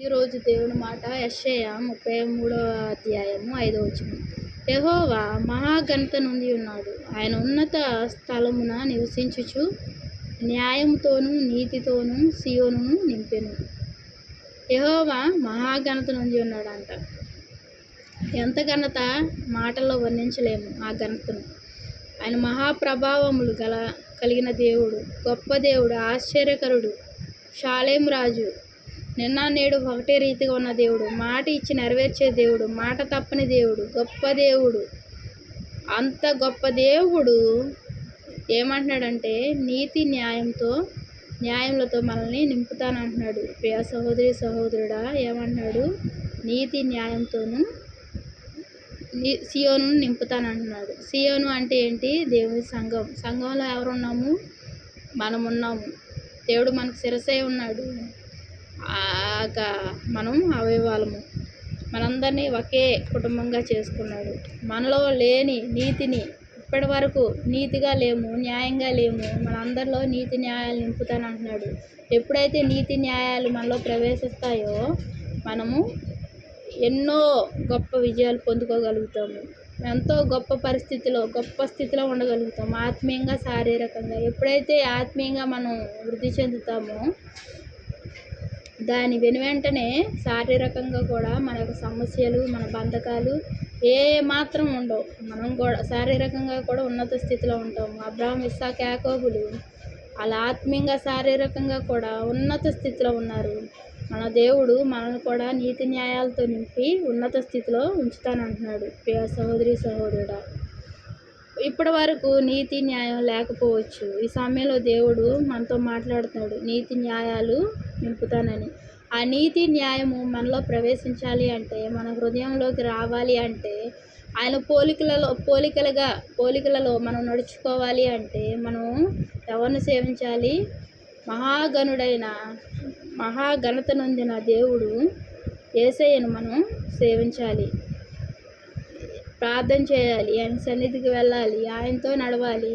ఈరోజు దేవుని మాట యశయ ముప్పై మూడవ అధ్యాయము ఐదవ వచనం. యహోవా మహాఘనత నుండి ఉన్నాడు. ఆయన ఉన్నత స్థలమున నివసించుచు న్యాయంతోను నీతితోనూ సియోను నింపెను. యహోవా మహాఘనత నుండి ఉన్నాడంట. ఎంత ఘనత మాటల్లో వర్ణించలేము ఆ ఘనతను. ఆయన మహాప్రభావములు గల కలిగిన దేవుడు గొప్ప దేవుడు ఆశ్చర్యకరుడు షాలేం రాజు నిన్న నేడు ఒకటే రీతిగా ఉన్న దేవుడు. మాట ఇచ్చి నెరవేర్చే దేవుడు. మాట తప్పని దేవుడు. గొప్ప దేవుడు. అంత గొప్ప దేవుడు ఏమంటున్నాడంటే నీతి న్యాయంతో న్యాయములతో మనల్ని నింపుతానంటున్నాడు. ప్రియ సహోదరి సహోదరుడా ఏమంటున్నాడు? నీతి న్యాయంతోనూ నీ సియోను నింపుతానంటున్నాడు. సియోను అంటే ఏంటి? దేవుని సంఘం. సంఘంలో ఎవరు ఉన్నాము మనం ఉన్నాము దేవుడు మనకు శిరసై ఉన్నాడు. మనం అవయవాలము. మనందరినీ ఒకే కుటుంబంగా చేసుకున్నాడు. మనలో లేని నీతిని ఇప్పటి వరకు నీతిగా లేము న్యాయంగా లేము. మనందరిలో నీతి న్యాయాలు నింపుతానంటున్నాడు ఎప్పుడైతే నీతి న్యాయాలు మనలో ప్రవేశిస్తాయో మనము ఎన్నో గొప్ప విజయాలు పొందుకోగలుగుతాము. ఎంతో గొప్ప పరిస్థితిలో గొప్ప స్థితిలో ఉండగలుగుతాము. ఆత్మీయంగా శారీరకంగా. ఎప్పుడైతే ఆత్మీయంగా మనం వృద్ధి చెందుతామో దాని వెను వెంటనే శారీరకంగా కూడా మనకు సమస్యలు మన బంధకాలు ఏ మాత్రం ఉండవు. మనం కూడా శారీరకంగా కూడా ఉన్నత స్థితిలో ఉంటాము. అబ్రాహం ఇస్సాక్ యాకోబులు అలా ఆత్మీయంగా శారీరకంగా కూడా ఉన్నత స్థితిలో ఉన్నారు. మన దేవుడు మనల్ని కూడా నీతి న్యాయాలతో నింపి ఉన్నత స్థితిలో ఉంచుతానంటున్నాడు. ప్రియ సహోదరి సహోదరుడా ఇప్పటి వరకు నీతి న్యాయం లేకపోవచ్చు. ఈ సమయంలో దేవుడు మనతో మాట్లాడుతున్నాడు. నీతి న్యాయాలు నింపుతానని ఆ నీతి న్యాయము మనలో ప్రవేశించాలి అంటే మన హృదయంలోకి రావాలి అంటే ఆయన పోలికలలో పోలికలుగా పోలికలలో మనం నడుచుకోవాలి అంటే మనం ఎవరిని సేవించాలి? మహాగణుడైన మహాఘనత నొందిన దేవుడు ఏసయ్యను మనం సేవించాలి. ప్రార్థన చేయాలి. ఆయన సన్నిధికి వెళ్ళాలి. ఆయనతో నడవాలి.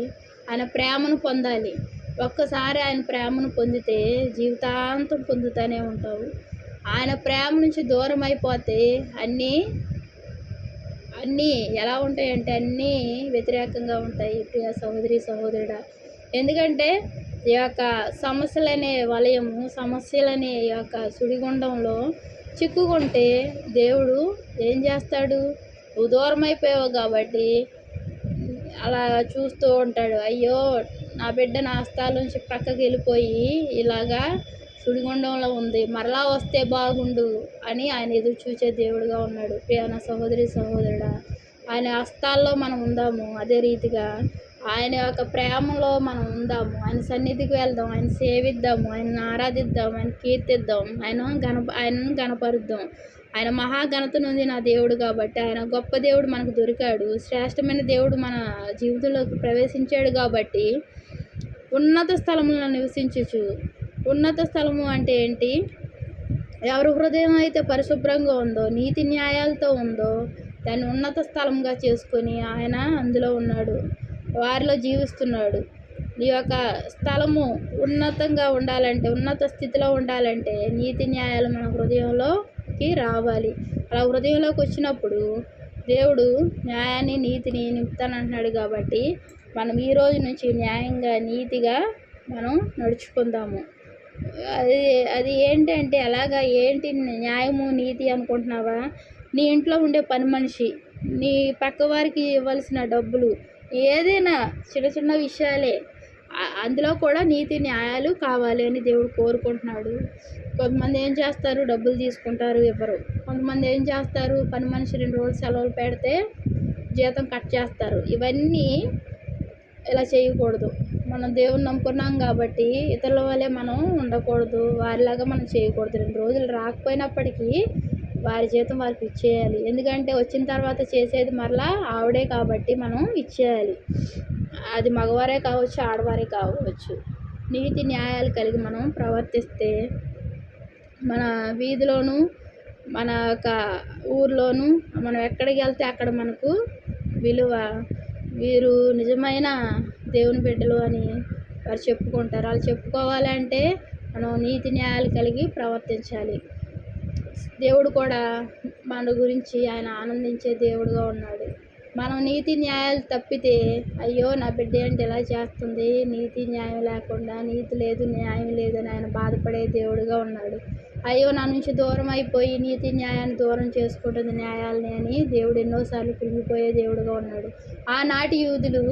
ఆయన ప్రేమను పొందాలి. ఒక్కసారి ఆయన ప్రేమను పొందితే జీవితాంతం పొందుతూనే ఉంటావు. ఆయన ప్రేమ నుంచి దూరం అయిపోతే అన్నీ అన్నీ ఎలా ఉంటాయంటే అన్నీ వ్యతిరేకంగా ఉంటాయి. ప్రియ సహోదరి సహోదరుడ. ఎందుకంటే ఈ యొక్క సమస్యలనే వలయము సమస్యలనే ఈ యొక్క సుడిగుండంలో చిక్కుకుంటే దేవుడు ఏం చేస్తాడు? నువ్వు దూరం అయిపోయావు కాబట్టి అలా చూస్తూ ఉంటాడు. అయ్యో నా బిడ్డ నా నుంచి ప్రక్కకి వెళ్ళిపోయి ఇలాగా సుడిగుండంలో ఉంది. మరలా వస్తే బాగుండు అని ఆయన ఎదురు చూసే దేవుడుగా ఉన్నాడు. ప్రియాన సహోదరి సహోదరుడా ఆయన హస్తాల్లో మనం ఉందాము అదే రీతిగా. ఆయన యొక్క ప్రేమలో మనం ఉందాము. ఆయన సన్నిధికి వెళ్దాం ఆయన సేవిద్దాము ఆయన ఆరాధిద్దాం ఆయన కీర్తిద్దాం ఆయన గణ ఆయనను గణపరుద్దాం ఆయన మహాఘనత నుండి నా దేవుడు కాబట్టి ఆయన గొప్ప దేవుడు మనకు దొరికాడు. శ్రేష్టమైన దేవుడు మన జీవితంలోకి ప్రవేశించాడు కాబట్టి ఉన్నత స్థలములను నివసించచ్చు ఉన్నత స్థలము అంటే ఏంటి? ఎవరి హృదయం అయితే పరిశుభ్రంగా ఉందో నీతి న్యాయాలతో ఉందో దాన్ని ఉన్నత స్థలంగా చేసుకొని ఆయన అందులో ఉన్నాడు. వారిలో జీవిస్తున్నాడు. ఈ యొక్క స్థలము ఉన్నతంగా ఉండాలంటే ఉన్నత స్థితిలో ఉండాలంటే నీతి న్యాయాలు మన హృదయంలోకి రావాలి. అలా హృదయంలోకి వచ్చినప్పుడు దేవుడు న్యాయాన్ని నీతిని నింపుతానంటున్నాడు కాబట్టి మనం ఈ రోజు నుంచి న్యాయంగా నీతిగా మనం నడుచుకుందాము. అది అది ఏంటంటే అలాగా ఏంటి న్యాయము నీతి అనుకుంటున్నావా? నీ ఇంట్లో ఉండే పని మనిషి నీ పక్క వారికి ఇవ్వాల్సిన డబ్బులు ఏదైనా చిన్న చిన్న విషయాలే. అందులో కూడా నీతి న్యాయాలు కావాలి అని దేవుడు కోరుకుంటున్నాడు. కొంతమంది ఏం చేస్తారు? డబ్బులు తీసుకుంటారు ఇవ్వరు. కొంతమంది ఏం చేస్తారు? పని మనిషి రెండు రోజులు సెలవులు పెడితే జీతం కట్ చేస్తారు. ఇవన్నీ ఇలా చేయకూడదు. మనం దేవుని నమ్ముకున్నాం కాబట్టి ఇతరుల వల్లే మనం ఉండకూడదు. వారిలాగా మనం చేయకూడదు. రెండు రోజులు రాకపోయినప్పటికీ వారి జీతం వారికి ఇచ్చేయాలి. ఎందుకంటే వచ్చిన తర్వాత చేసేది మరలా ఆవిడే కాబట్టి మనం ఇచ్చేయాలి. అది మగవారే కావచ్చు ఆడవారే కావచ్చు. నీతి న్యాయాలు కలిగి మనం ప్రవర్తిస్తే మన వీధిలోను మన యొక్క ఊర్లోను మనం ఎక్కడికి వెళ్తే అక్కడ మనకు విలువ వీరు నిజమైన దేవుని బిడ్డలు అని వారు చెప్పుకుంటారు. వాళ్ళు చెప్పుకోవాలంటే మనం నీతి న్యాయాలు కలిగి ప్రవర్తించాలి. దేవుడు కూడా మన గురించి ఆయన ఆనందించే దేవుడుగా ఉన్నాడు. మనం నీతి న్యాయాలు తప్పితే అయ్యో నా బిడ్డ ఏంటి ఇలా చేస్తుంది? నీతి న్యాయం లేకుండా నీతి లేదు న్యాయం లేదని ఆయన బాధపడే దేవుడుగా ఉన్నాడు. అయ్యో నా నుంచి దూరం అయిపోయి నీతి న్యాయాన్ని దూరం చేసుకుంటుంది న్యాయాలని అని దేవుడు ఎన్నోసార్లు కృంగిపోయే దేవుడుగా ఉన్నాడు. ఆనాటి యూదులు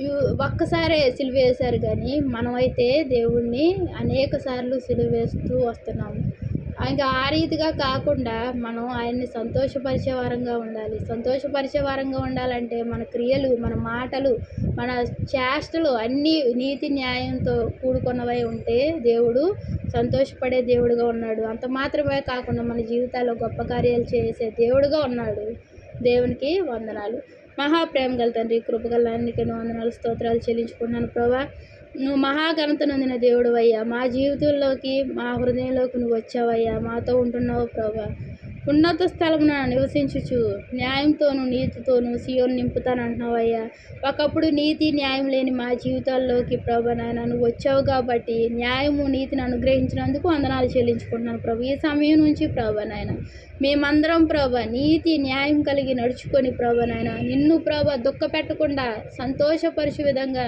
యూ ఒక్కసారే సిలువ వేశారు కానీ మనమైతే దేవుణ్ణి అనేక సార్లు సిలువ వేస్తూ వస్తున్నాము. ఇంకా ఆ రీతిగా కాకుండా మనం ఆయన్ని సంతోషపరిచే వారంగా ఉండాలి. సంతోషపరిచే వారంగా ఉండాలంటే మన క్రియలు మన మాటలు మన చేష్టలు అన్నీ నీతి న్యాయంతో కూడుకున్నవై ఉంటే దేవుడు సంతోషపడే దేవుడుగా ఉన్నాడు. అంత మాత్రమే కాకుండా మన జీవితాల్లో గొప్ప కార్యాలు చేసే దేవుడుగా ఉన్నాడు. దేవునికి వందనాలు. మహాప్రేమ గల తండ్రి కృపగల అన్నికను వందనాలు స్తోత్రాలు చెల్లించుకున్నాను ప్రభా నువ్వు మహాఘనత నొందిన దేవుడు అయ్యా మా జీవితంలోకి మా హృదయంలోకి నువ్వు వచ్చావయ్యా. మాతో ఉంటున్నావు ప్రభా. ఉన్నత స్థలమున నివసించుచు న్యాయంతోనూ నీతితోనూ సియోను నింపుతానంటున్నావయ్యా. ఒకప్పుడు నీతి న్యాయం లేని మా జీవితాల్లోకి ప్రభా నాయన నువ్వు వచ్చావు కాబట్టి న్యాయము నీతిని అనుగ్రహించినందుకు వందనాలు చెల్లించుకుంటున్నాను ప్రభు. ఈ సమయం నుంచి ప్రభా నాయన మేమందరం ప్రభా నీతి న్యాయం కలిగి నడుచుకొని ప్రభా నాయన నిన్ను ప్రభా దుఃఖ పెట్టకుండా సంతోషపరిచే విధంగా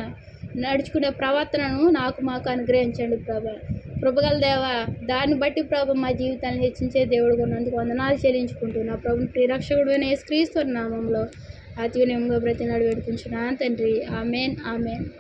నడుచుకునే ప్రవర్తనను నాకు మాకు అనుగ్రహించండి ప్రభా. కృపగల దేవా దాన్ని బట్టి ప్రభు మా జీవితాన్ని హెచ్చించే దేవుడు ఉన్నందుకు వందనాలు చెల్లించుకుంటున్నా. ప్రభు ప్రిరక్షకుడు అయిన యేసుక్రీస్తు నామంలో అతి వినయంగా నడు వేడుకుంటున్నాను తండ్రి. Amen amen.